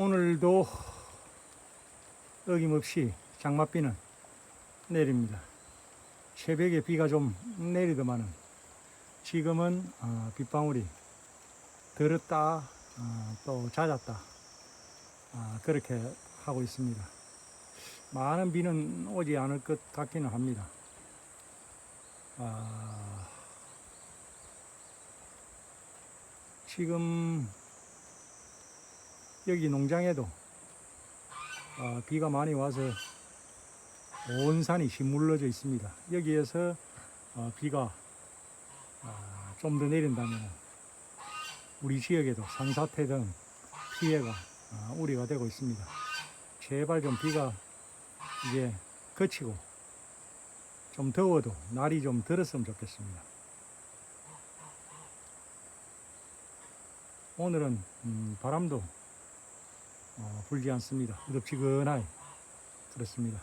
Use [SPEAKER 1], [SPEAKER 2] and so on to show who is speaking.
[SPEAKER 1] 오늘도 어김없이 장맛비는 내립니다. 새벽에 비가 좀 내리더만은 지금은 어, 빗방울이 들었다 어, 또 잦았다 아, 그렇게 하고 있습니다. 많은 비는 오지 않을 것 같기는 합니다. 아, 지금 여기 농장에도 아, 비가 많이 와서 온 산이 시물러져 있습니다. 여기에서 어, 비가 아, 좀더 내린다면 우리 지역에도 산사태 등 피해가 아, 우려가 되고 있습니다. 제발 좀 비가 이제 그치고 좀 더워도 날이 좀 들었으면 좋겠습니다. 오늘은 음, 바람도 어, 불지 않습니다. 덥지근하게 그렇습니다.